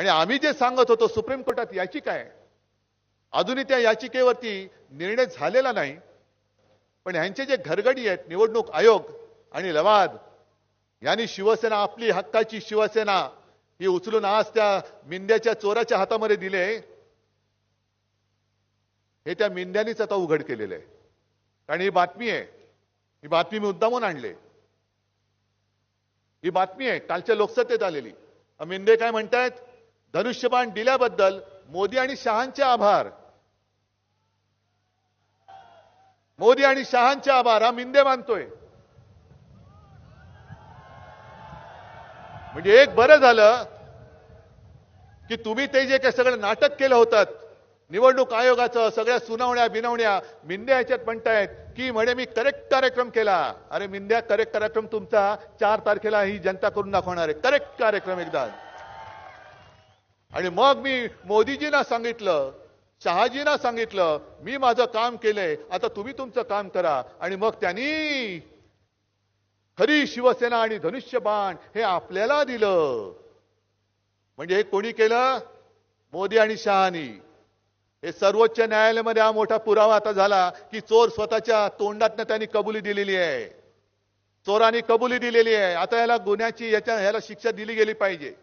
आणि आम्ही जे सांगत होतो सुप्रीम कोर्टात याचिका आहे. अजूनही त्या याचिकेवरती निर्णय झालेला नाही. पण ह्यांचे जे घरगडी आहेत निवडणूक आयोग आणि लवाद यांनी शिवसेना आपली हक्काची शिवसेना ही उचलून आज त्या मिंद्याच्या चोराच्या हातामध्ये दिले. हे त्या मिंद्यानीच आता उघड केलेलं आहे. कारण ही बातमी आहे. ही बातमी मी मुद्दामून आणले. ही बातमी आहे. कालच्या लोकसत्तेत आलेली. मिंदे काय म्हणतायत? धनुष्यबाण दिल्याबद्दल मोदी आणि शहांचे आभार. मोदी आणि शहांचे आभार हा मिंदे मानतोय. म्हणजे एक बरं झालं की तुम्ही ते जे काही सगळं नाटक केलं होतं निवडणूक आयोगाचं सगळ्या सुनावण्या बिनवण्या मिंद्या याच्यात म्हणतायत की म्हणे मी करेक्ट कार्यक्रम केला. अरे मिंद्या करेक्ट कार्यक्रम तुमचा चार तारखेला ही जनता करून दाखवणार आहे. करेक्ट कार्यक्रम एकदा. आणि मग मी मोदीजींना सांगितलं शहाजींना सांगितलं मी माझं काम केलंय आता तुम्ही तुमचं काम करा. आणि मग त्यांनी खरी शिवसेना आणि धनुष्यबाण हे आपल्याला दिलं. म्हणजे हे कोणी केलं? मोदी आणि शहानी. हे सर्वोच्च न्यायालयामध्ये हा मोठा पुरावा आता झाला की चोर स्वतःच्या तोंडातनं त्यांनी कबुली दिलेली आहे. चोरांनी कबुली दिलेली आहे. आता याला गुन्ह्याची याच्या ह्याला शिक्षा दिली गेली पाहिजे.